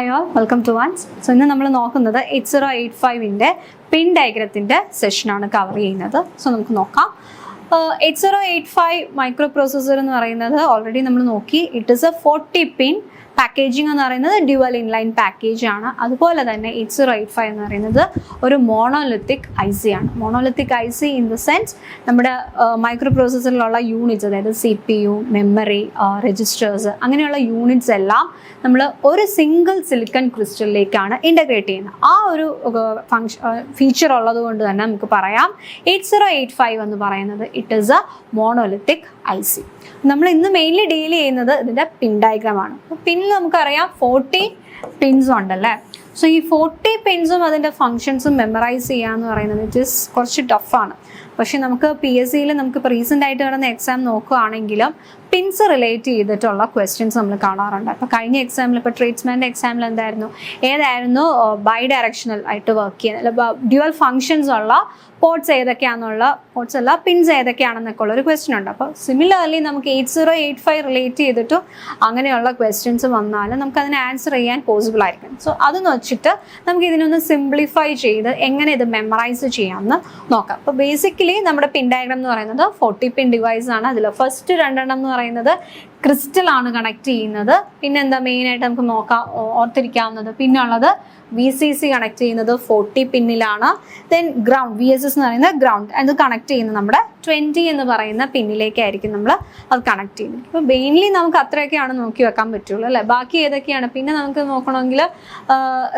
Hi all welcome to വൺസ് so ഇന്ന് നമ്മൾ നോക്കുന്നത് എയ്റ്റ് സീറോ എയ്റ്റ് ഫൈവിന്റെ പിൻ ഡയഗ്രത്തിന്റെ സെഷനാണ് കവർ ചെയ്യുന്നത്. സോ നമുക്ക് നോക്കാം. Eight zero eight five microprocessor എന്ന് പറയുന്നത് ഓൾറെഡി നമ്മൾ നോക്കി. It is a forty pin packaging എന്ന് പറയുന്നത് ഡ്യുവൽ ഇൻലൈൻ പാക്കേജ് ആണ്. അതുപോലെ തന്നെ എയ്റ്റ് സീറോ ഫൈവ് എന്ന് പറയുന്നത് ഒരു മോണോലിത്തിക് ഐ സി ആണ്. Monolithic I C in the sense നമ്മുടെ മൈക്രോ പ്രോസസ്സറിലുള്ള യൂണിറ്റ്സ് അതായത് C P U memory registers അങ്ങനെയുള്ള യൂണിറ്റ്സ് എല്ലാം നമ്മൾ ഒരു സിംഗിൾ സിലിക്കൺ ക്രിസ്റ്റലിലേക്കാണ് ഇന്റഗ്രേറ്റ് ചെയ്യുന്നത്. ആ ഒരു ഫങ്ഷൻ ഫീച്ചർ ഉള്ളത് കൊണ്ട് തന്നെ നമുക്ക് പറയാം. എയ്റ്റ് സീറോ എയ്റ്റ് ഫൈവ് എന്ന് പറയുന്നത് it is a monolithic I C. നമ്മൾ ഇന്ന് മെയിൻലി ഡീൽ ചെയ്യുന്നത് ഇതിന്റെ പിൻ ഡയഗ്രാമാണ് പിൻ നമുക്കറിയാം ഫോർട്ടി പിൻസും ഉണ്ടല്ലേ? സോ ഈ ഫോർട്ടി പിൻസും അതിന്റെ ഫങ്ഷൻസും മെമ്മറൈസ് ചെയ്യുക എന്ന് പറയുന്നത് ഇറ്റ് ഇസ് കുറച്ച് ടഫാണ് പക്ഷെ നമുക്ക് പി എസ് സിയിൽ നമുക്ക് ഇപ്പോൾ റീസെന്റ് ആയിട്ട് നടന്ന എക്സാം നോക്കുകയാണെങ്കിലും പിൻസ് റിലേറ്റ് ചെയ്തിട്ടുള്ള ക്വസ്റ്റ്യൻസ് നമ്മൾ കാണാറുണ്ട്. അപ്പോൾ കഴിഞ്ഞ എക്സാമിൽ ഇപ്പോൾ ട്രീറ്റ്മെന്റ് എക്സാമിൽ എന്തായിരുന്നു? ഏതായിരുന്നു ബൈ ഡയറക്ഷണൽ ആയിട്ട് വർക്ക് ചെയ്യുന്നത്? ഡ്യുവൽ ഫങ്ഷൻസ് ഉള്ള പോർട്സ് ഏതൊക്കെയാണെന്നുള്ള പോർട്സ് അല്ല പിൻസ് ഏതൊക്കെയാണെന്നൊക്കെ ഉള്ള ഒരു ക്വസ്റ്റ്യൻ ഉണ്ട്. അപ്പോൾ സിമിലർലി നമുക്ക് eight zero eight five relate ചെയ്തിട്ടും അങ്ങനെയുള്ള ക്വസ്റ്റ്യൻസ് വന്നാലും നമുക്ക് അതിന് ആൻസർ ചെയ്യാൻ പോസിബിൾ ആയിരിക്കും. സോ അതെന്ന് വെച്ചിട്ട് നമുക്ക് ഇതിനൊന്ന് സിംപ്ലിഫൈ ചെയ്ത് എങ്ങനെ ഇത് മെമ്മറൈസ് ചെയ്യാമെന്ന് നോക്കാം. അപ്പോൾ ബേസിക്കലി നമ്മുടെ പിൻ ഡയഗ്രാം എന്ന് പറയുന്നത് ഫോർട്ടി പിൻ ഡിവൈസ് ആണ്. അതിൽ ഫസ്റ്റ് രണ്ടെണ്ണം എന്ന് പറയുന്നത് ക്രിസ്റ്റൽ ആണ് കണക്ട് ചെയ്യുന്നത്. പിന്നെ എന്താ മെയിൻ ആയിട്ട് നമുക്ക് നോക്കാം ഓർത്തിരിക്കാവുന്നത്. പിന്നെ ഉള്ളത് വി സി സി കണക്ട് ചെയ്യുന്നത് ഫോർട്ടി പിന്നിലാണ് then ground V S S എന്ന് പറയുന്നത് ഗ്രൗണ്ട് അത് കണക്ട് ചെയ്യുന്നത് നമ്മുടെ ട്വന്റി എന്ന് പറയുന്ന പിന്നിലേക്കായിരിക്കും നമ്മൾ അത് കണക്ട് ചെയ്യുന്നത്. അപ്പോൾ മെയിൻലി നമുക്ക് അത്രയൊക്കെയാണ് നോക്കി വെക്കാൻ പറ്റുള്ളൂ അല്ലേ? ബാക്കി ഏതൊക്കെയാണ്? പിന്നെ നമുക്ക് നോക്കണമെങ്കിൽ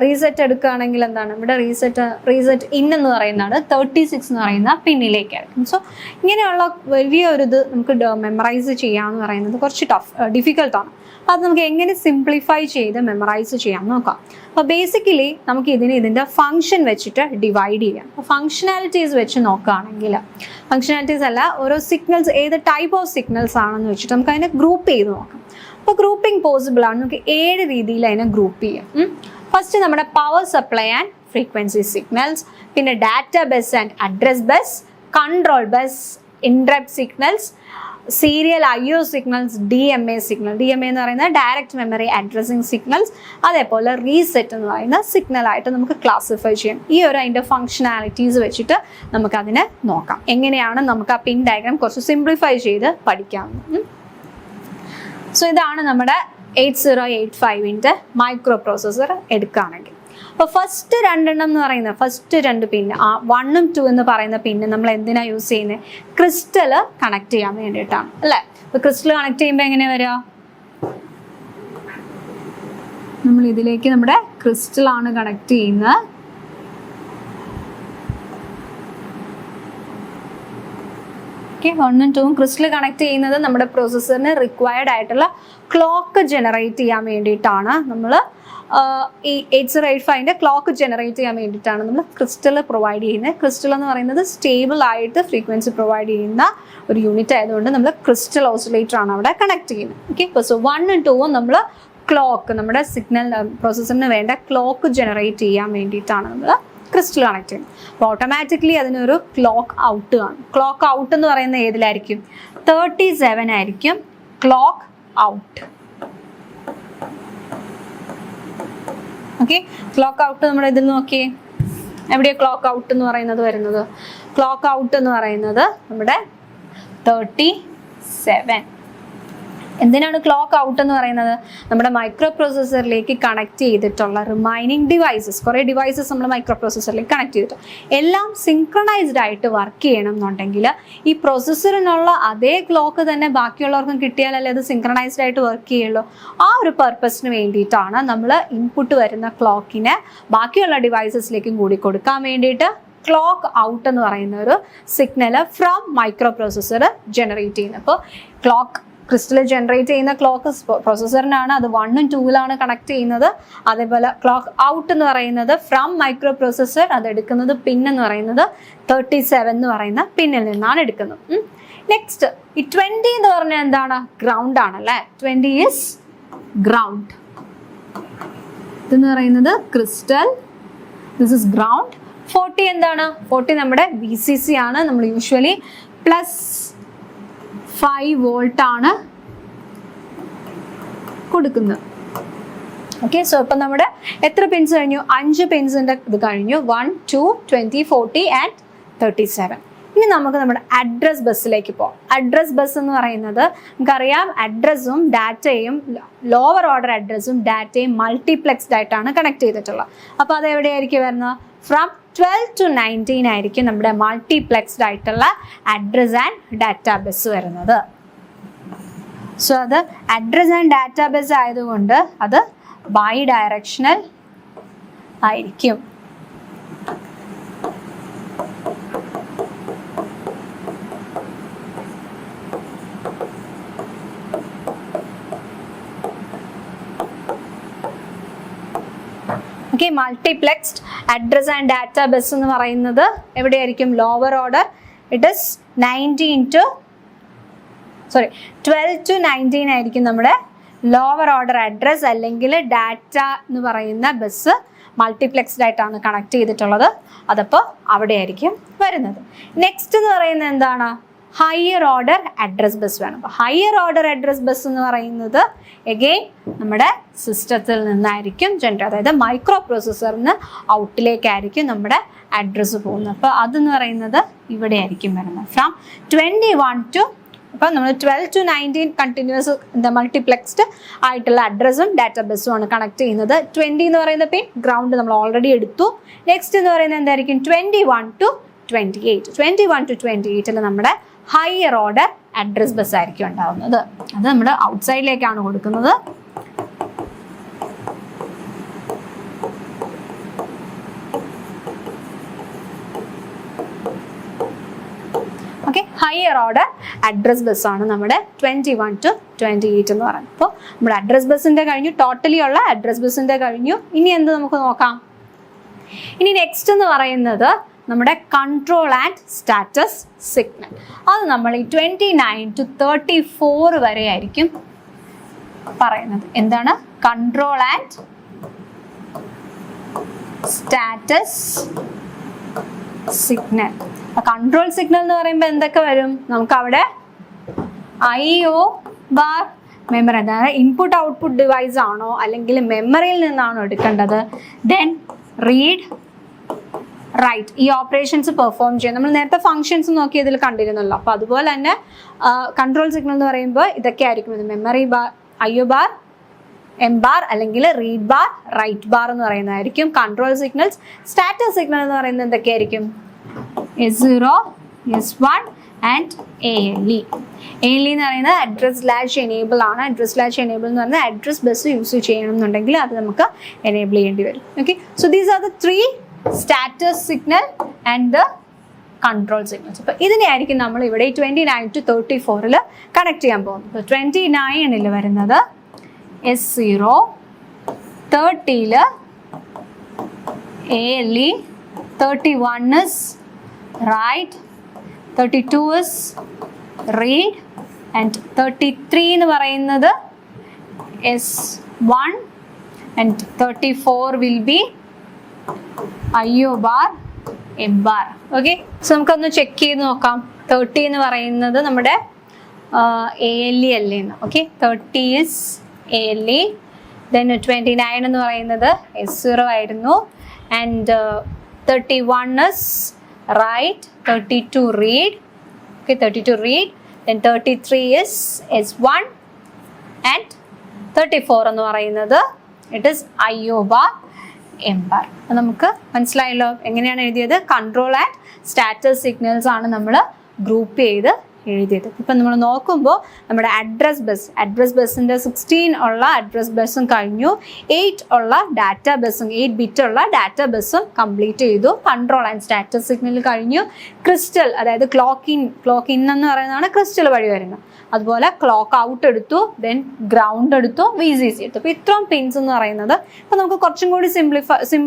റീസെറ്റ് എടുക്കുകയാണെങ്കിൽ എന്താണ്? ഇവിടെ റീസെറ്റ് റീസെറ്റ് ഇൻ എന്ന് പറയുന്നതാണ് തേർട്ടി സിക്സ് എന്ന് പറയുന്ന പിന്നിലേക്കായിരിക്കും. സോ ഇങ്ങനെയുള്ള വലിയ ഒരു ഇത് നമുക്ക് മെമ്മറൈസ് ചെയ്യാമെന്ന് പറയുന്നത് കുറച്ച് ടഫ് ഡിഫിക്കൽട്ടാണ് അത് നമുക്ക് എങ്ങനെ സിംപ്ലിഫൈ ചെയ്ത് മെമ്മറൈസ് ചെയ്യാൻ നോക്കാം. അപ്പോൾ ബേസിക്കലി നമുക്ക് ഇതിനെ ഇതിന്റെ ഫംഗ്ഷൻ വെച്ചിട്ട് ഡിവൈഡ് ചെയ്യാം. അപ്പോൾ ഫംഗ്ഷനാലിറ്റീസ് വെച്ച് നോക്കുകയാണെങ്കിൽ ഫംഗ്ഷനാലിറ്റീസ് അല്ല ഓരോ സിഗ്നൽസ് ഏത് ടൈപ്പ് ഓഫ് സിഗ്നൽസ് ആണെന്ന് വെച്ചിട്ട് നമുക്ക് അതിനെ ഗ്രൂപ്പ് ചെയ്ത് നോക്കാം. അപ്പോൾ ഗ്രൂപ്പിംഗ് പോസിബിൾ ആണ്. നമുക്ക് ഏഴ് രീതിയിൽ അതിനെ ഗ്രൂപ്പ് ചെയ്യാം. ഫസ്റ്റ് നമ്മുടെ power supply and frequency signals പിന്നെ data bus and address bus control bus interrupt signals serial I O signals D M A signal. D M A എന്ന് പറയുന്നത് ഡയറക്റ്റ് മെമ്മറി അഡ്രസ്സിങ് സിഗ്നൽസ് അതേപോലെ reset എന്ന് പറയുന്ന signal ആയിട്ട് നമുക്ക് classify ചെയ്യാം. ഈ ഒരു അതിന്റെ ഫങ്ഷനാലിറ്റീസ് വെച്ചിട്ട് നമുക്കതിനെ നോക്കാം. എങ്ങനെയാണ് നമുക്ക് ആ പിൻ ഡയഗ്രാം കുറച്ച് സിംപ്ലിഫൈ ചെയ്ത് പഠിക്കാവുന്നത്. സോ ഇതാണ് നമ്മുടെ എയ്റ്റ് സീറോ എയ്റ്റ് ഫൈവിന്റെ മൈക്രോ പ്രോസസ്സർ എടുക്കുകയാണെങ്കിൽ അപ്പോൾ ഫസ്റ്റ് രണ്ടെണ്ണം എന്ന് പറയുന്നത് ഫസ്റ്റ് രണ്ട് പിന്ന് ആ വണ്ണും ടു എന്ന് പറയുന്ന പിന്ന് നമ്മൾ എന്തിനാണ് യൂസ് ചെയ്യുന്നത് ക്രിസ്റ്റൽ കണക്ട് ചെയ്യാൻ വേണ്ടിയിട്ടാണ് അല്ലേ? അപ്പോൾ ക്രിസ്റ്റൽ കണക്ട് ചെയ്യുമ്പോൾ എങ്ങനെ വരിക? നമ്മൾ ഇതിലേക്ക് നമ്മുടെ ക്രിസ്റ്റലാണ് കണക്ട് ചെയ്യുന്നത്. ഓക്കെ വണ്ണും ടൂവും ക്രിസ്റ്റൽ കണക്ട് ചെയ്യുന്നത് നമ്മുടെ പ്രോസസ്സറിന് റിക്വയർഡ് ആയിട്ടുള്ള ക്ലോക്ക് ജനറേറ്റ് ചെയ്യാൻ വേണ്ടിയിട്ടാണ്. നമ്മൾ ഈ എയ്റ്റ് സീറോ എയ്റ്റ് ഫൈവിന്റെ ക്ലോക്ക് ജനറേറ്റ് ചെയ്യാൻ വേണ്ടിയിട്ടാണ് നമ്മൾ ക്രിസ്റ്റൽ പ്രൊവൈഡ് ചെയ്യുന്നത് ക്രിസ്റ്റൽ എന്ന് പറയുന്നത് സ്റ്റേബിൾ ആയിട്ട് ഫ്രീക്വൻസി പ്രൊവൈഡ് ചെയ്യുന്ന ഒരു യൂണിറ്റ് ആയതുകൊണ്ട് നമ്മൾ ക്രിസ്റ്റൽ ഓസിലേറ്റർ ആണ് അവിടെ കണക്ട് ചെയ്യുന്നത്. ഓക്കെ ഇപ്പോൾ സോ വണ്ണും ടൂവും നമ്മൾ ക്ലോക്ക് നമ്മുടെ സിഗ്നൽ പ്രോസസ്സറിന് വേണ്ട ക്ലോക്ക് ജനറേറ്റ് ചെയ്യാൻ വേണ്ടിയിട്ടാണ് നമ്മൾ ക്രിസ്റ്റൽ കണക്ട് ചെയ്യും അപ്പോൾ ഓട്ടോമാറ്റിക്കലി അതിനൊരു ക്ലോക്ക് ഔട്ട് കാണും. ക്ലോക്ക് ഔട്ട് എന്ന് പറയുന്നത് ഏതിലായിരിക്കും? തേർട്ടി സെവൻ ആയിരിക്കും clock out okay clock out നമ്മൾ ഇതിൽ നോക്കിയേ. എവിടെയാണ് ക്ലോക്ക് ഔട്ട് എന്ന് പറയുന്നത് വരുന്നത്? ക്ലോക്ക് ഔട്ട് എന്ന് പറയുന്നത് നമ്മുടെ തേർട്ടി സെവൻ എന്തിനാണ് ക്ലോക്ക് ഔട്ട് എന്ന് പറയുന്നത്? നമ്മുടെ മൈക്രോ പ്രോസസ്സറിലേക്ക് കണക്ട് ചെയ്തിട്ടുള്ള റിമൈനിങ് ഡിവൈസസ് കുറേ ഡിവൈസസ് നമ്മൾ മൈക്രോ പ്രോസസ്സറിലേക്ക് കണക്ട് ചെയ്തിട്ട്. എല്ലാം സിങ്ക്രണൈസ്ഡ് ആയിട്ട് വർക്ക് ചെയ്യണം എന്നുണ്ടെങ്കിൽ ഈ പ്രോസസ്സറിനുള്ള അതേ ക്ലോക്ക് തന്നെ ബാക്കിയുള്ളവർക്കും കിട്ടിയാലല്ലേ അത് സിങ്ക്രണൈസ്ഡ് ആയിട്ട് വർക്ക് ചെയ്യുള്ളൂ? ആ ഒരു പർപ്പസിന് വേണ്ടിയിട്ടാണ് നമ്മൾ ഇൻപുട്ട് വരുന്ന ക്ലോക്കിനെ ബാക്കിയുള്ള ഡിവൈസസിലേക്കും കൂടി കൊടുക്കാൻ വേണ്ടിയിട്ട് ക്ലോക്ക് ഔട്ട് എന്ന് പറയുന്ന ഒരു signal from microprocessor generate ചെയ്യുന്നത്. അപ്പോൾ ക്ലോക്ക് ക്രിസ്റ്റൽ ജനറേറ്റ് ചെയ്യുന്ന ക്ലോക്ക് പ്രോസസ്സറിനാണ് അത് വണ്ണും ടൂവിലാണ് കണക്ട് ചെയ്യുന്നത്. അതേപോലെ ക്ലോക്ക് ഔട്ട് എന്ന് പറയുന്നത് ഫ്രം മൈക്രോ പ്രോസസ്സർ അത് എടുക്കുന്നത് പിൻ എന്ന് പറയുന്നത് തേർട്ടി സെവൻ എന്ന് പറയുന്ന പിന്നിൽ നിന്നാണ് എടുക്കുന്നത്. നെക്സ്റ്റ് ഈ ട്വന്റി എന്ന് പറഞ്ഞാൽ എന്താണ്? ഗ്രൗണ്ട് ആണല്ലേ ട്വന്റി ഈസ് ഗ്രൗണ്ട് ഇതെന്ന് പറയുന്നത് crystal this is ground forty എന്താണ്? ഫോർട്ടി നമ്മുടെ ബി സി സി ആണ്. നമ്മൾ യൂഷ്വലി പ്ലസ് ഫൈവ് വോൾട്ട് ആണ് കൊടുക്കുന്നത്. ഓക്കെ സോ ഇപ്പം നമ്മുടെ എത്ര പിൻസ് കഴിഞ്ഞു? അഞ്ച് പിൻസിന്റെ ഇത് കഴിഞ്ഞു. One two twenty forty and thirty seven ഇനി നമുക്ക് നമ്മുടെ അഡ്രസ് ബസ്സിലേക്ക് പോകാം അഡ്രസ് ബസ് എന്ന് പറയുന്നത് നമുക്കറിയാം അഡ്രസ്സും ഡാറ്റയും ലോവർ ഓർഡർ അഡ്രസ്സും ഡാറ്റയും മൾട്ടിപ്ലെക്സ്ഡ് ആയിട്ടാണ് കണക്ട് ചെയ്തിട്ടുള്ളത്. അപ്പോൾ അത് എവിടെയായിരിക്കും വരുന്നത്? ഫ്രം ട്വൽവ് ടു നയന്റീൻ ആയിരിക്കും നമ്മുടെ മൾട്ടിപ്ലെക്സ്ഡ് ആയിട്ടുള്ള അഡ്രസ് ആൻഡ് ഡാറ്റാബേസ് ബസ് വരുന്നത്. സോ അത് അഡ്രസ് ആൻഡ് ഡാറ്റാബേസ് ആയതുകൊണ്ട് അത് ബൈ ഡയറക്ഷണൽ ആയിരിക്കും. Okay multiplexed address and database എന്ന് പറയുന്നത് എവിടെയായിരിക്കും? Lower order it is nineteen two sorry twelve two nineteen ആയിരിക്കും നമ്മുടെ ലോവർ ഓർഡർ അഡ്രസ് അല്ലെങ്കിൽ ഡാറ്റ എന്ന് പറയുന്ന ബസ് മൾട്ടിപ്ലെക്സ്ഡ് ആയിട്ടാണ് കണക്ട് ചെയ്തിട്ടുള്ളത്. അതപ്പോൾ അവിടെയായിരിക്കും വരുന്നത്. നെക്സ്റ്റ് എന്ന് പറയുന്നത് എന്താണ്? ഹയർ ഓർഡർ അഡ്രസ് ബസ് വേണം. അപ്പോൾ ഹയർ ഓർഡർ അഡ്രസ് ബസ് എന്ന് പറയുന്നത് എഗെയിൻ നമ്മുടെ സിസ്റ്റത്തിൽ നിന്നായിരിക്കും ജനറേറ്റ് അതായത് മൈക്രോ പ്രോസസ്സറിന് ഔട്ടിലേക്കായിരിക്കും നമ്മുടെ അഡ്രസ്സ് പോകുന്നത്. അപ്പോൾ അതെന്ന് പറയുന്നത് ഇവിടെ ആയിരിക്കും വരുന്നത്. ഫ്രം ട്വന്റി വൺ ടു അപ്പോൾ നമ്മൾ ട്വൽവ് ടു നയന്റീൻ കണ്ടിന്യൂസ് എന്താ മൾട്ടിപ്ലക്സ്ഡ് ആയിട്ടുള്ള അഡ്രസ്സും ഡാറ്റാബേസും ആണ് കണക്ട് ചെയ്യുന്നത്. ട്വന്റി എന്ന് പറയുന്ന പിൻ ഗ്രൗണ്ട് നമ്മൾ ഓൾറെഡി എടുത്തു. നെക്സ്റ്റ് എന്ന് പറയുന്നത് എന്തായിരിക്കും? Twenty one to twenty eight twenty one to twenty എയ്റ്റിൽ നമ്മുടെ ഹയർ ഓർഡർ അഡ്രസ് ബസ് ആയിരിക്കും ഉണ്ടാവുന്നത്. അത് നമ്മൾ ഔട്ട് സൈഡിലേക്കാണ് കൊടുക്കുന്നത്. ഹയർ ഓർഡർ അഡ്രസ് ബസ് ആണ് നമ്മുടെ twenty one to twenty eight എന്ന് പറയുന്നത്. അപ്പോൾ നമ്മുടെ അഡ്രസ് ബസ്സിന്റെ കഴിഞ്ഞു ടോട്ടലി ഉള്ള അഡ്രസ് ബസ്സിന്റെ കഴിഞ്ഞു. ഇനി എന്ത് നമുക്ക് നോക്കാം? ഇനി നെക്സ്റ്റ് എന്ന് പറയുന്നത് നമ്മുടെ കൺട്രോൾ ആൻഡ് സ്റ്റാറ്റസ് സിഗ്നൽ അത് നമ്മൾ ഈ twenty nine to thirty four വരെ ആയിരിക്കും പറയുന്നത്. എന്താണ്? Control and status signal control signal എന്ന് പറയുമ്പോൾ എന്തൊക്കെ വരും? നമുക്ക് അവിടെ ഐ ഒ ബാർ മെമ്മറി അതായത് ഇൻപുട്ട് ഔട്ട്പുട്ട് ഡിവൈസ് ആണോ? അല്ലെങ്കിൽ മെമ്മറിയിൽ നിന്നാണോ എടുക്കേണ്ടത്? ദെൻ റീഡ് റൈറ്റ് ഈ ഓപ്പറേഷൻസ് പെർഫോം ചെയ്യാം. നമ്മൾ നേരത്തെ ഫങ്ഷൻസ് നോക്കി ഇതിൽ കണ്ടിരുന്നല്ലോ. അപ്പോൾ അതുപോലെ തന്നെ കൺട്രോൾ സിഗ്നൽ എന്ന് പറയുമ്പോൾ ഇതൊക്കെ ആയിരിക്കും. ഇത് മെമ്മറി ബാർ അയ്യോ ബാർ എം ബാർ അല്ലെങ്കിൽ റീഡ് ബാർ റൈറ്റ് ബാർ എന്ന് പറയുന്നതായിരിക്കും. കൺട്രോൾ സിഗ്നൽസ് സ്റ്റാറ്റസ് സിഗ്നൽ എന്ന് പറയുന്നത് എന്തൊക്കെയായിരിക്കും? S zero S one and A L E A L E എന്ന് പറയുന്നത് അഡ്രസ് സ്ലാഷ് എനേബിൾ ആണ്. അഡ്രസ് സ്ലാഷ് എനേബിൾ എന്ന് പറയുന്നത് അഡ്രസ് ബസ് യൂസ് ചെയ്യണം എന്നുണ്ടെങ്കിൽ അത് നമുക്ക് എനേബിൾ ചെയ്യേണ്ടി വരും. Okay so these are the three status signal and the control signals അപ്പോൾ ഇതിനെയായിരിക്കും നമ്മൾ ഇവിടെ ട്വന്റി നയൻ ടു തേർട്ടി ഫോറിൽ കണക്ട് ചെയ്യാൻ പോകുന്നത്. ട്വന്റി നയനിൽ വരുന്നത് S zero തേർട്ടിയിൽ A L E thirty one is write thirty two is read and thirty three എന്ന് പറയുന്നത് S one and thirty four will be I O bar M bar. Okay so നമുക്കൊന്ന് check ചെയ്ത് നോക്കാം. Thirty എന്ന് പറയുന്നത് നമ്മുടെ A L E അല്ലേ എന്ന്. Okay thirty is A L E then twenty nine എന്ന് പറയുന്നത് എസ് സീറോ ആയിരുന്നു. And thirty one is write thirty two read okay thirty two read then thirty three is S one and thirty four എന്ന് പറയുന്നത് it is I O bar. M bar നമുക്ക് മനസ്സിലായല്ലോ എങ്ങനെയാണ് എഴുതിയത്? Control and status signals ആണ് നമ്മൾ group ചെയ്ത് എഴുതിയത്. ഇപ്പം നമ്മൾ നോക്കുമ്പോൾ നമ്മുടെ അഡ്രസ് ബസ് അഡ്രസ് ബസ്സിന്റെ സിക്സ്റ്റീൻ ഉള്ള അഡ്രസ് ബസ്സും കഴിഞ്ഞു. എയ്റ്റ് ഉള്ള ഡാറ്റ ബസ്സും എയ്റ്റ് ബിറ്റ് ഉള്ള ഡാറ്റ ബസ്സും കംപ്ലീറ്റ് ചെയ്തു. കൺട്രോൾ ആൻഡ് സ്റ്റാറ്റസ് സിഗ്നൽ കഴിഞ്ഞു. ക്രിസ്റ്റൽ അതായത് ക്ലോക്കിൻ ക്ലോക്ക് ഇൻ എന്ന് പറയുന്നതാണ് ക്രിസ്റ്റൽ വഴി വരുന്നത്. അതുപോലെ ക്ലോക്ക് ഔട്ട് എടുത്തു ദെൻ ഗ്രൗണ്ട് എടുത്തു വി സി സി എടുത്തു. അപ്പോൾ ഇത്രയും പിൻസ് എന്ന് പറയുന്നത്. അപ്പോൾ നമുക്ക് കുറച്ചും കൂടി സിംപ്ലിഫൈ സിം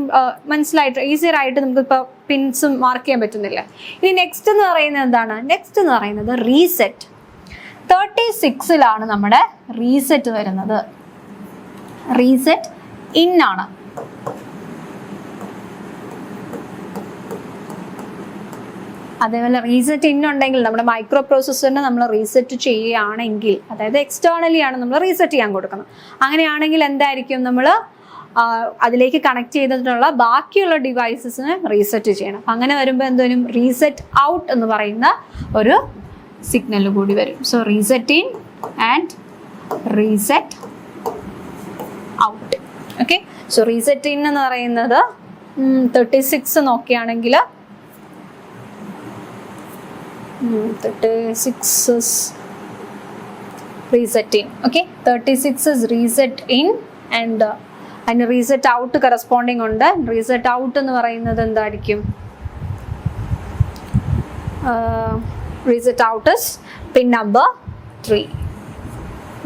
മനസ്സിലായിട്ട് ഈസിയർ ആയിട്ട് നമുക്ക് ഇപ്പോൾ പിൻസും മാർക്ക് ചെയ്യാൻ പറ്റുന്നില്ല. ഇനി നെക്സ്റ്റ് എന്ന് പറയുന്നത് എന്താണ്? നെക്സ്റ്റ് എന്ന് പറയുന്നത് റീസെറ്റ് തേർട്ടി സിക്സിലാണ് നമ്മുടെ റീസെറ്റ് വരുന്നത്. റീസെറ്റ് ഇൻ ആണ്. അതേപോലെ റീസെറ്റ് ഇൻ ഉണ്ടെങ്കിൽ നമ്മുടെ മൈക്രോ പ്രോസസ്സറിനെ നമ്മൾ റീസെറ്റ് ചെയ്യുകയാണെങ്കിൽ അതായത് എക്സ്റ്റേണലി ആണ് നമ്മൾ റീസെറ്റ് ചെയ്യാൻ കൊടുക്കുന്നത്. അങ്ങനെയാണെങ്കിൽ എന്തായിരിക്കും നമ്മൾ അതിലേക്ക് കണക്ട് ചെയ്തിട്ടുള്ള ബാക്കിയുള്ള ഡിവൈസസിന് റീസെറ്റ് ചെയ്യണം. അപ്പം അങ്ങനെ വരുമ്പോൾ എന്തോരും റീസെറ്റ് ഔട്ട് എന്ന് പറയുന്ന ഒരു സിഗ്നൽ കൂടി വരും. So reset in and reset out okay so reset in എന്ന് പറയുന്നത് തേർട്ടി സിക്സ് നോക്കുകയാണെങ്കിൽ thirty six reset in okay thirty six is reset in and അതിന് റീസെറ്റ് ഔട്ട് കറസ്പോണ്ടിങ് ഉണ്ട്. റീസെറ്റ് ഔട്ട് എന്ന് പറയുന്നത് എന്തായിരിക്കും? Reset out is pin number three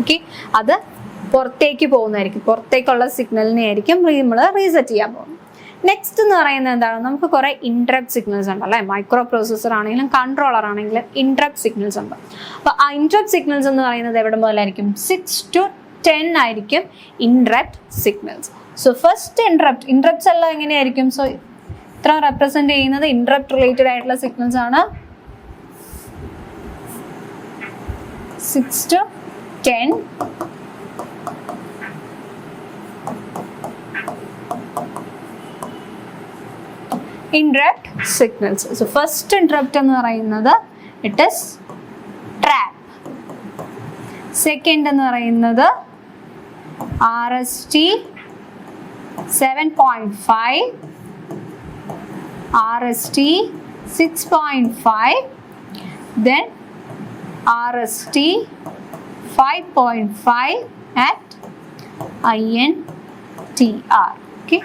okay അത് പുറത്തേക്ക് പോകുന്നതായിരിക്കും. പുറത്തേക്കുള്ള സിഗ്നലിനെ ആയിരിക്കും നമ്മൾ റീസെറ്റ് ചെയ്യാൻ പോകുന്നത്. നെക്സ്റ്റ് എന്ന് പറയുന്നത് എന്താണ്? നമുക്ക് കുറേ ഇൻട്രപ്റ്റ് സിഗ്നൽസ് ഉണ്ട് അല്ലേ? മൈക്രോ പ്രോസസ്സർ ആണെങ്കിലും കൺട്രോളർ ആണെങ്കിലും ഇൻട്രപ്റ്റ് സിഗ്നൽസ് ഉണ്ട്. അപ്പോൾ ആ ഇൻട്രപ്റ്റ് സിഗ്നൽസ് എന്ന് പറയുന്നത് എവിടെ മുതലായിരിക്കും? സിക്സ് ടു ടെൻ ആയിരിക്കും interrupt signals so first interrupt interrupts എല്ലാം എങ്ങനെയായിരിക്കും? സോ ഇത്ര റെപ്രസെന്റ് ചെയ്യുന്നത് ഇൻട്രപ്റ്റ് റിലേറ്റഡ് ആയിട്ടുള്ള സിഗ്നൽസ് ആണ്. Six to ten interrupt signals so first interrupt എന്ന് പറയുന്നത് ഇറ്റ് ഇസ് ട്രാപ്പ് സെക്കൻഡ് എന്ന് പറയുന്നത് R S T seven point five R S T six point five then R S T five point five at I N T R okay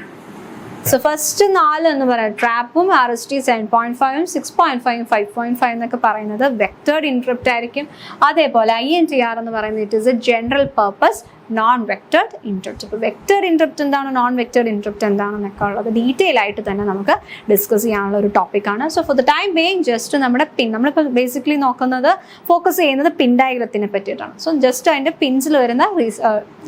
so first നാല് എന്ന് പറയാം. ട്രാപ്പും R S T seven point ഫൈവും six point ഫൈവും five point five എന്നൊക്കെ പറയുന്നത് വെക്ടേർഡ് ഇൻട്രിപ്റ്റ് ആയിരിക്കും. അതേപോലെ I N T R എന്ന് പറയുന്നത് it is a general purpose non vectored interrupt ഇപ്പോൾ വെക്ടേർഡ് ഇൻട്രപ്റ്റ് എന്താണ്? നോൺ വെക്ടേർഡ് ഇൻട്രപ്റ്റ് എന്താണെന്നൊക്കെ ഉള്ളത് ഡീറ്റെയിൽ ആയിട്ട് തന്നെ നമുക്ക് ഡിസ്കസ് ചെയ്യാനുള്ള ഒരു ടോപ്പിക്കാണ് so for the time being just നമ്മുടെ പിൻ നമ്മളിപ്പോൾ ബേസിക്കലി നോക്കുന്നത് ഫോക്കസ് ചെയ്യുന്നത് പിൻ ഡയഗ്രത്തിനെ പറ്റിയിട്ടാണ്. സോ ജസ്റ്റ് അതിന്റെ പിൻസിൽ വരുന്ന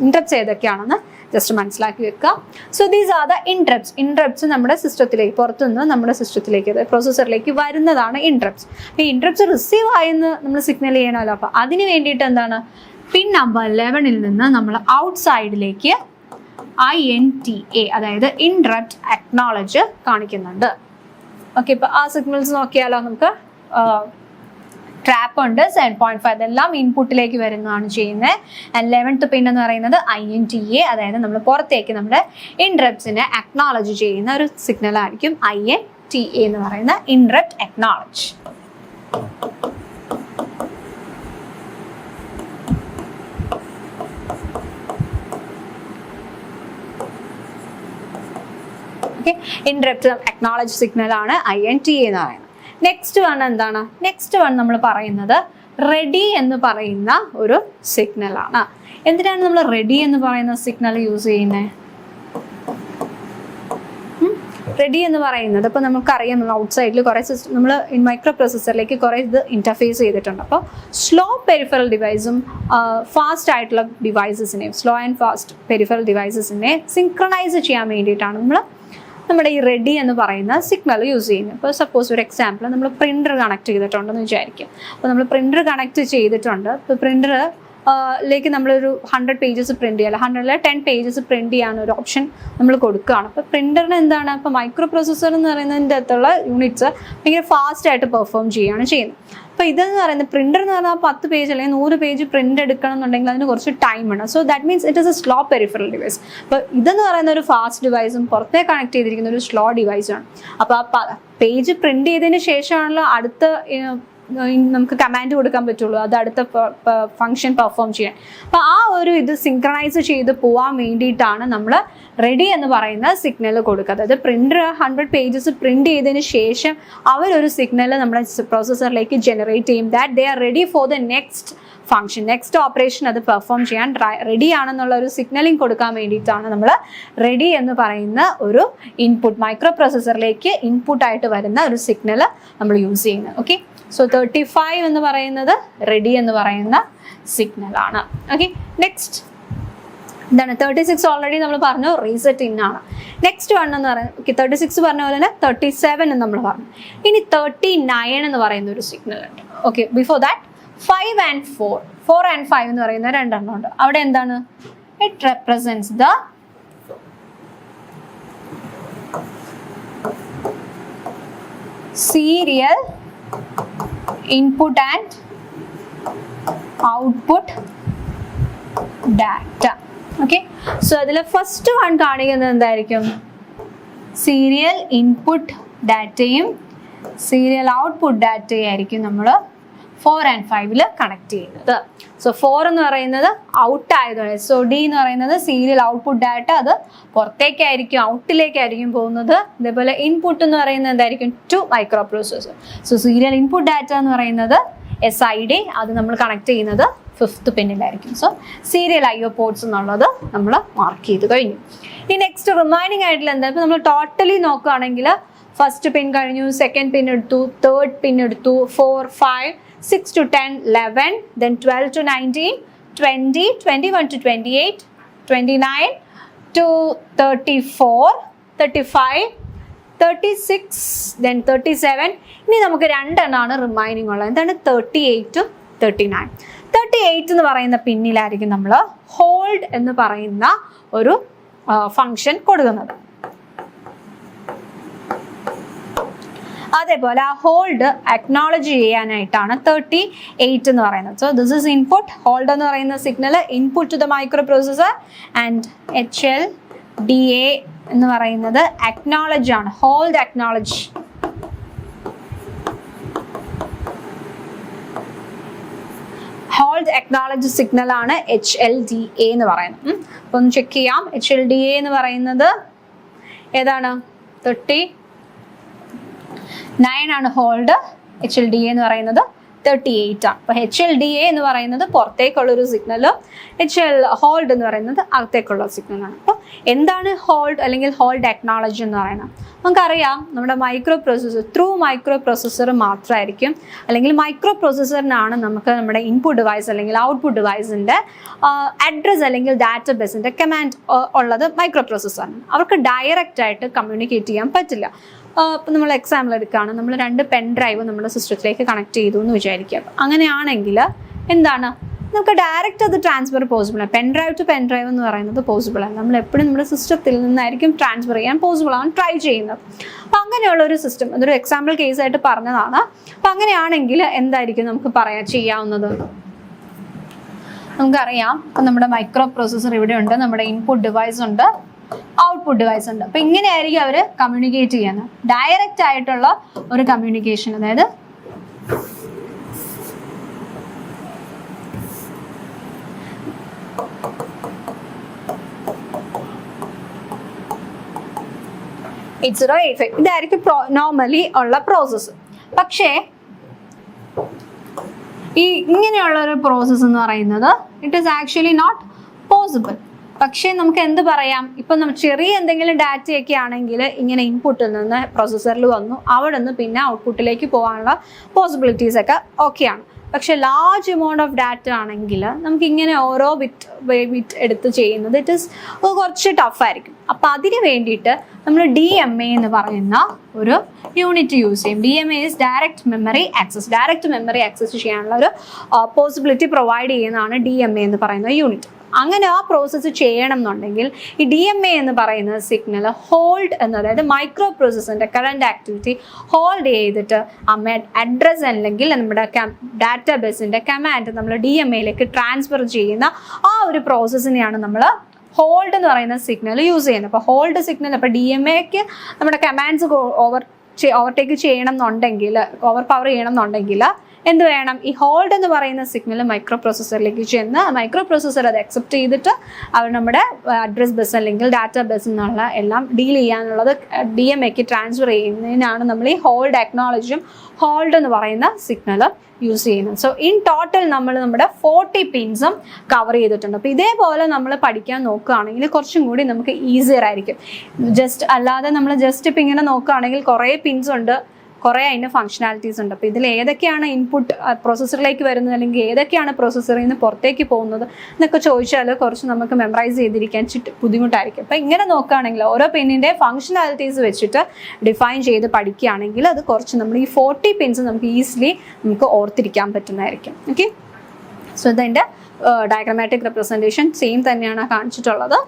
ഇൻട്രപ്റ്റ്സ് ഏതൊക്കെയാണെന്ന് ജസ്റ്റ് മനസ്സിലാക്കി വെക്കുക. So these are the interrupts interrupts നമ്മുടെ സിസ്റ്റത്തിലേക്ക് പുറത്തുനിന്ന് നമ്മുടെ സിസ്റ്റത്തിലേക്ക് പ്രോസസ്സറിലേക്ക് വരുന്നതാണ് ഇൻട്രപ്റ്റ്സ് ഈ ഇൻട്രപ്റ്റ്സ് റിസീവ് ആയെന്ന് നമ്മൾ സിഗ്നൽ ചെയ്യണമല്ലോ. അപ്പോൾ അതിന് വേണ്ടിയിട്ട് എന്താണ്? പിൻ നമ്പർ ലെവനിൽ നിന്ന് നമ്മൾ ഔട്ട് സൈഡിലേക്ക് ഐ എൻ ടി എ അതായത് ഇൻട്രപ്റ്റ് അക്നോളജ് കാണിക്കുന്നുണ്ട്. ഓക്കെ ഇപ്പോൾ ആ സിഗ്നൽസ് നോക്കിയാലോ നമുക്ക്? ട്രാപ്പ് ഉണ്ട് സെവൻ പോയിന്റ് ഫൈവ് ഇതെല്ലാം ഇൻപുട്ടിലേക്ക് വരുന്നതാണ് ചെയ്യുന്നത് ആൻഡ് ലെവൻത്ത് പിൻ എന്ന് പറയുന്നത് ഐ എൻ ടി എ അതായത് നമ്മൾ പുറത്തേക്ക് നമ്മുടെ ഇൻട്രപ്റ്റ്സിനെ അക്നോളജ് ചെയ്യുന്ന ഒരു സിഗ്നൽ ആയിരിക്കും ഐ എൻ ടി എ എന്ന് പറയുന്ന interrupt acknowledge okay. Interrupt acknowledge signal ആണ് ഐ എൻ ടി എന്ന് പറയുന്നത്. നെക്സ്റ്റ് വൺ എന്താണ്? നെക്സ്റ്റ് വൺ നമ്മൾ പറയുന്നത് റെഡി എന്ന് പറയുന്ന ഒരു സിഗ്നൽ ആണ്. എന്തിനാണ് നമ്മൾ റെഡി എന്ന് പറയുന്ന സിഗ്നൽ യൂസ് ചെയ്യുന്നത് റെഡി എന്ന് പറയുന്നത് ഇപ്പോൾ നമുക്കറിയാം നമ്മൾ ഔട്ട് സൈഡിൽ കുറേ സിസ്റ്റം നമ്മൾ മൈക്രോ പ്രോസസ്സറിലേക്ക് കുറേ ഇത് ഇന്റർഫേസ് ചെയ്തിട്ടുണ്ട്. അപ്പോൾ സ്ലോ പെരിഫറൽ ഡിവൈസും ഫാസ്റ്റ് ആയിട്ടുള്ള ഡിവൈസസിനെയും സ്ലോ ആൻഡ് ഫാസ്റ്റ് പെരിഫറൽ ഡിവൈസസിനെ സിങ്ക്രണൈസ് ചെയ്യാൻ വേണ്ടിയിട്ടാണ് നമ്മൾ നമ്മുടെ ഈ റെഡി എന്ന് പറയുന്ന സിഗ്നൽ യൂസ് ചെയ്യുന്നു. ഇപ്പോൾ സപ്പോസ് ഒരു എക്സാമ്പിൾ നമ്മൾ പ്രിന്റർ കണക്ട് ചെയ്തിട്ടുണ്ടെന്ന് വിചാരിക്കും. അപ്പോൾ നമ്മൾ പ്രിന്റർ കണക്ട് ചെയ്തിട്ടുണ്ട്. ഇപ്പോൾ പ്രിന്റർ ലേക്ക് നമ്മളൊരു ഹൺഡ്രഡ് പേജസ് പ്രിന്റ് ചെയ്യാം ഹൺഡ്രഡിൽ ടെൻ പേജസ് പ്രിന്റ് ചെയ്യാൻ ഒരു ഓപ്ഷൻ നമ്മൾ കൊടുക്കുകയാണ്. അപ്പോൾ പ്രിന്ററിന് എന്താണ്? ഇപ്പോൾ മൈക്രോ പ്രോസസ്സർ എന്ന് പറയുന്നതിന്റെ അകത്തുള്ള യൂണിറ്റ്സ് ഭയങ്കര ഫാസ്റ്റായിട്ട് പെർഫോം ചെയ്യുകയാണ് ചെയ്യുന്നത്. അപ്പോൾ ഇതെന്ന് പറയുന്നത് പ്രിന്റർ എന്ന് പറഞ്ഞാൽ പത്ത് പേജ് അല്ലെങ്കിൽ നൂറ് പേജ് പ്രിന്റ് എടുക്കണം എന്നുണ്ടെങ്കിൽ അതിന് കുറച്ച് ടൈം വേണം. So that means it is a slow peripheral device അപ്പോൾ ഇതെന്ന് പറയുന്ന ഒരു ഫാസ്റ്റ് ഡിവൈസും പുറത്തേ കണക്ട് ചെയ്തിരിക്കുന്ന ഒരു സ്ലോ ഡിവൈസാണ് അപ്പോൾ ആ പേജ് പ്രിന്റ് ചെയ്തതിന് ശേഷമാണല്ലോ അടുത്ത നമുക്ക് കമാൻഡ് കൊടുക്കാൻ പറ്റുള്ളൂ. അത് അടുത്ത ഫംഗ്ഷൻ പെർഫോം ചെയ്യാൻ. അപ്പോൾ ആ ഒരു ഇത് സിങ്ക്രണൈസ് ചെയ്ത് പോവാൻ വേണ്ടിയിട്ടാണ് നമ്മൾ റെഡി എന്ന് പറയുന്ന സിഗ്നൽ കൊടുക്കുക. അതായത് പ്രിന്റർ ഹൺഡ്രഡ് പേജസ് പ്രിന്റ് ചെയ്തതിന് ശേഷം അവരൊരു സിഗ്നൽ നമ്മുടെ പ്രോസസ്സറിലേക്ക് ജനറേറ്റ് ചെയ്യും. That they are ready for the next function next operation അത് പെർഫോം ചെയ്യാൻ റെഡി ആണെന്നുള്ള ഒരു സിഗ്നലിംഗ് കൊടുക്കാൻ വേണ്ടിയിട്ടാണ് നമ്മൾ റെഡി എന്ന് പറയുന്ന ഒരു ഇൻപുട്ട് മൈക്രോ പ്രോസസ്സറിലേക്ക് ഇൻപുട്ടായിട്ട് വരുന്ന ഒരു സിഗ്നൽ നമ്മൾ യൂസ് ചെയ്യുന്നത്. ഓക്കെ സോ തേർട്ടി ഫൈവ് എന്ന് പറയുന്നത് റെഡി എന്ന് പറയുന്ന സിഗ്നൽ ആണ്. ഓക്കെ നെക്സ്റ്റ് എന്താണ്? തേർട്ടി സിക്സ് ഓൾറെഡി നമ്മൾ പറഞ്ഞു റീസെറ്റ് ഇൻ ആണ്. നെക്സ്റ്റ് വൺ എന്ന് പറയുന്നത് തേർട്ടി സിക്സ് പറഞ്ഞ പോലെ തന്നെ തേർട്ടി സെവൻ എന്ന് നമ്മൾ പറഞ്ഞു. ഇനി തേർട്ടി നയൻ എന്ന് പറയുന്ന ഒരു സിഗ്നൽ ഉണ്ട്. Okay before that five and four four and five എന്ന് പറയുന്ന രണ്ടെണ്ണം ഉണ്ട്. അവിടെ എന്താണ്? It represent the serial input and output data okay so അതിൽ ഫസ്റ്റ് വൺ കാണിക്കുന്നത് എന്തായിരിക്കും? സീരിയൽ ഇൻപുട്ട് ഡാറ്റയും സീരിയൽ ഔട്ട്പുട്ട് ഡാറ്റയും ആയിരിക്കും നമ്മൾ ഫോർ ആൻഡ് ഫൈവിൽ കണക്ട് ചെയ്യുന്നത്. സോ ഫോർ എന്ന് പറയുന്നത് ഔട്ട് ആയതോടെ സോ ഡി എന്ന് പറയുന്നത് സീരിയൽ ഔട്ട്പുട്ട് ഡാറ്റ അത് പുറത്തേക്കായിരിക്കും ഔട്ടിലേക്കായിരിക്കും പോകുന്നത്. അതേപോലെ ഇൻപുട്ട് എന്ന് പറയുന്നത് എന്തായിരിക്കും? To microprocessor so serial input data എന്ന് പറയുന്നത് എസ് ഐ ഡി അത് നമ്മൾ കണക്ട് ചെയ്യുന്നത് fifth പിന്നിലായിരിക്കും so serial I O ports എന്നുള്ളത് നമ്മൾ മാർക്ക് ചെയ്ത് കഴിഞ്ഞു. ഇനി നെക്സ്റ്റ് റിമൈനിങ് ആയിട്ടുള്ള എന്താ? ഇപ്പം നമ്മൾ ടോട്ടലി നോക്കുകയാണെങ്കിൽ ഫസ്റ്റ് പിൻ കഴിഞ്ഞു സെക്കൻഡ് പിൻ എടുത്തു തേർഡ് പിൻ എടുത്തു four five six to ten eleven then twelve to nineteen twenty twenty one to twenty eight twenty nine to thirty four thirty five thirty six then thirty seven ഇനി നമുക്ക് രണ്ടെണ്ണമാണ് remaining ഉള്ളത്. എന്താണ്? Thirty എയ്റ്റും thirty nine thirty eight എന്ന് പറയുന്ന പിന്നിലായിരിക്കും നമ്മൾ hold എന്ന് പറയുന്ന ഒരു ഫങ്ഷൻ കൊടുക്കുന്നത്. അതേപോലെ ആ ഹോൾഡ് അക്നോളജ് ചെയ്യാനായിട്ടാണ് തേർട്ടി എയ്റ്റ് എന്ന് പറയുന്നത്. So this is input hold എന്ന് പറയുന്ന signal input to the microprocessor and H L D A എന്ന് പറയുന്നത് അക്നോളജ് ആണ്. Hold acknowledge hold acknowledge signal ആണ് എച്ച് എൽ ഡി എ എന്ന് പറയുന്നത്. അപ്പോൾ അപ്പൊ ഒന്ന് ചെക്ക് ചെയ്യാം. എച്ച് എൽ ഡി എ എന്ന് പറയുന്നത് ഏതാണ്? തേർട്ടി നയൻ ആണ് ഹോൾഡ് എച്ച് എൽ ഡി എന്ന് പറയുന്നത്. തേർട്ടി എയ്റ്റ് ആണ്. അപ്പോൾ എച്ച് എൽ ഡി എ എന്ന് പറയുന്നത് പുറത്തേക്കുള്ളൊരു സിഗ്നലും എച്ച് എൽ ഹോൾഡ് എന്ന് പറയുന്നത് അകത്തേക്കുള്ള സിഗ്നലാണ് അപ്പോൾ എന്താണ് ഹോൾഡ് അല്ലെങ്കിൽ ഹോൾഡ് ടെക്നോളജി എന്ന് പറയുന്നത്? നമുക്കറിയാം നമ്മുടെ microprocessor through microprocessor മാത്രമായിരിക്കും. അല്ലെങ്കിൽ മൈക്രോ പ്രോസസ്സറിനാണ് നമുക്ക് നമ്മുടെ ഇൻപുട്ട് ഡിവൈസ് അല്ലെങ്കിൽ ഔട്ട്പുട്ട് ഡിവൈസിന്റെ അഡ്രസ് അല്ലെങ്കിൽ ഡാറ്റ ബേസിന്റെ കമാൻഡ് ഉള്ളത് മൈക്രോ പ്രോസസ്സറാണ് അവർക്ക് ഡയറക്റ്റ് ആയിട്ട് കമ്മ്യൂണിക്കേറ്റ് ചെയ്യാൻ പറ്റില്ല. ഇപ്പം നമ്മൾ എക്സാമ്പിൾ എടുക്കുകയാണ്. നമ്മൾ രണ്ട് പെൻ ഡ്രൈവ് നമ്മുടെ സിസ്റ്റത്തിലേക്ക് കണക്ട് ചെയ്തു എന്ന് വിചാരിക്കുക. അങ്ങനെയാണെങ്കിൽ എന്താണ്? നമുക്ക് ഡയറക്റ്റ് അത് ട്രാൻസ്ഫർ പോസിബിൾ ആണ്. Pen drive to pen drive എന്ന് പറയുന്നത് പോസിബിൾ ആണ്. നമ്മൾ എപ്പോഴും നമ്മുടെ സിസ്റ്റത്തിൽ നിന്നായിരിക്കും ട്രാൻസ്ഫർ ചെയ്യാൻ പോസിബിൾ ആണ്. ട്രൈ ചെയ്യുന്നത്. അപ്പം അങ്ങനെയുള്ള ഒരു സിസ്റ്റം അതൊരു എക്സാമ്പിൾ കേസ് ആയിട്ട് പറഞ്ഞതാണ്. അപ്പം അങ്ങനെയാണെങ്കിൽ എന്തായിരിക്കും നമുക്ക് പറയാൻ ചെയ്യാവുന്നത്? നമുക്കറിയാം. ഇപ്പം നമ്മുടെ മൈക്രോ പ്രോസസ്സർ ഇവിടെ ഉണ്ട്. നമ്മുടെ ഇൻപുട്ട് ഡിവൈസ് ഉണ്ട്. ഔട്ട്പുട്ട് ഡിവൈസ് ഉണ്ട്. അപ്പൊ ഇങ്ങനെയായിരിക്കും അവർ കമ്മ്യൂണിക്കേറ്റ് ചെയ്യുന്നത്. ഡയറക്റ്റ് ആയിട്ടുള്ള ഒരു കമ്മ്യൂണിക്കേഷൻ അതായത് ഇതായിരിക്കും നോർമലി ഉള്ള പ്രോസസ്സ് പക്ഷേ ഈ ഇങ്ങനെയുള്ള ഒരു പ്രോസസ്സ് എന്ന് പറയുന്നത് it is actually not possible പക്ഷേ നമുക്ക് എന്ത് പറയാം? ഇപ്പം നമ്മൾ ചെറിയ എന്തെങ്കിലും ഡാറ്റയൊക്കെ ആണെങ്കിൽ ഇങ്ങനെ ഇൻപുട്ടിൽ നിന്ന് പ്രോസസ്സറിൽ വന്നു. അവിടെ നിന്ന് പിന്നെ ഔട്ട്പുട്ടിലേക്ക് പോകാനുള്ള പോസിബിലിറ്റീസ് ഒക്കെ ഓക്കെയാണ് പക്ഷെ ലാർജ് എമൗണ്ട് ഓഫ് ഡാറ്റ ആണെങ്കിൽ നമുക്ക് ഇങ്ങനെ ഓരോ ബിറ്റ് ബിറ്റ് എടുത്ത് ചെയ്യുന്നത് ഇറ്റ് ഇസ് കുറച്ച് ടഫായിരിക്കും അപ്പം അതിന് വേണ്ടിയിട്ട് നമ്മൾ ഡി എം എ എന്ന് പറയുന്ന ഒരു യൂണിറ്റ് യൂസ് ചെയ്യും. D M A is direct memory access direct memory access ചെയ്യാനുള്ള ഒരു പോസിബിലിറ്റി പ്രൊവൈഡ് ചെയ്യുന്നതാണ് ഡി എം എ എന്ന് പറയുന്ന യൂണിറ്റ് അങ്ങനെ ആ പ്രോസസ്സ് ചെയ്യണം എന്നുണ്ടെങ്കിൽ ഈ ഡി എം എ എന്ന് പറയുന്ന സിഗ്നൽ ഹോൾഡ് എന്ന് അതായത് മൈക്രോ പ്രോസസ്സിന്റെ കറണ്ട് ആക്ടിവിറ്റി ഹോൾഡ് ചെയ്തിട്ട് അമ്മ അഡ്രസ് അല്ലെങ്കിൽ നമ്മുടെ ഡാറ്റാ ബേസിന്റെ കമാൻഡ് നമ്മൾ ഡി എം എയിലേക്ക് ട്രാൻസ്ഫർ ചെയ്യുന്ന ആ ഒരു പ്രോസസ്സിനെയാണ് നമ്മൾ ഹോൾഡ് എന്ന് പറയുന്ന സിഗ്നൽ യൂസ് ചെയ്യുന്നത്. അപ്പോൾ ഹോൾഡ് സിഗ്നൽ അപ്പോൾ ഡി എം എക്ക് നമ്മുടെ കമാൻഡ്സ് ഓവർ ഓവർടേക്ക് ചെയ്യണം എന്നുണ്ടെങ്കിൽ ഓവർ പവർ ചെയ്യണം എന്നുണ്ടെങ്കിൽ എന്ത് വേണം? ഈ ഹോൾഡ് എന്ന് പറയുന്ന സിഗ്നൽ മൈക്രോ പ്രോസസ്സറിലേക്ക് ചെന്ന് മൈക്രോ പ്രോസസ്സർ അത് അക്സെപ്റ്റ് ചെയ്തിട്ട് അവർ നമ്മുടെ അഡ്രസ് ബസ് അല്ലെങ്കിൽ ഡാറ്റ ബസ് എന്നുള്ള എല്ലാം ഡീൽ ചെയ്യാനുള്ളത് ഡി എം എക്ക് ട്രാൻസ്ഫർ ചെയ്യുന്നതിനാണ് നമ്മൾ ഈ ഹോൾഡ് ടെക്നോളജിയും ഹോൾഡ് എന്ന് പറയുന്ന സിഗ്നൽ യൂസ് ചെയ്യുന്നത്. സോ ഇൻ ടോട്ടൽ നമ്മൾ നമ്മുടെ ഫോർട്ടി പിൻസും കവർ ചെയ്തിട്ടുണ്ട്. അപ്പോൾ ഇതേപോലെ നമ്മൾ പഠിക്കാൻ നോക്കുകയാണെങ്കിൽ കുറച്ചും കൂടി നമുക്ക് ഈസിയർ ആയിരിക്കും. ജസ്റ്റ് അല്ലാതെ നമ്മൾ ജസ്റ്റ് ഇപ്പം ഇങ്ങനെ നോക്കുകയാണെങ്കിൽ കുറേ പിൻസ് ഉണ്ട്. കുറേ അതിന്റെ ഫംഗ്ഷനാലിറ്റീസ് ഉണ്ട്. അപ്പോൾ ഇതിൽ ഏതൊക്കെയാണ് ഇൻപുട്ട് പ്രോസസ്സറിലേക്ക് വരുന്നത് അല്ലെങ്കിൽ ഏതൊക്കെയാണ് പ്രോസസ്സറിൽ നിന്ന് പുറത്തേക്ക് പോകുന്നത് എന്നൊക്കെ ചോദിച്ചാൽ കുറച്ച് നമുക്ക് മെമ്മറൈസ് ചെയ്തിരിക്കാൻ ബുദ്ധിമുട്ടായിരിക്കും. അപ്പോൾ ഇങ്ങനെ നോക്കുകയാണെങ്കിൽ ഓരോ പിന്നിന്റെ ഫംഗ്ഷനാലിറ്റീസ് വെച്ചിട്ട് ഡിഫൈൻ ചെയ്ത് പഠിക്കുകയാണെങ്കിൽ അത് കുറച്ച് നമ്മൾ ഈ ഫോർട്ടി പിൻസ് നമുക്ക് ഈസിലി നമുക്ക് ഓർത്തിരിക്കാൻ പറ്റുന്നതായിരിക്കും. ഓക്കെ സോ ഇതിന്റെ ഡയഗ്രമാറ്റിക് റെപ്രസെന്റേഷൻ സെയിം തന്നെയാണ് കാണിച്ചിട്ടുള്ളത്.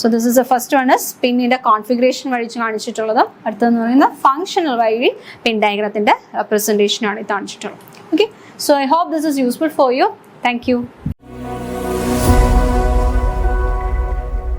So this is a first one is പിന്നിന്റെ configuration വഴി കാണിച്ചിട്ടുള്ളത്. അടുത്തതെന്ന് പറയുന്നത് ഫങ്ഷണൽ വഴി പിൻ ഡയഗ്രത്തിന്റെ പ്രസന്റേഷനാണ് ഇത് കാണിച്ചിട്ടുള്ളത്. Okay so I hope this is useful for you thank you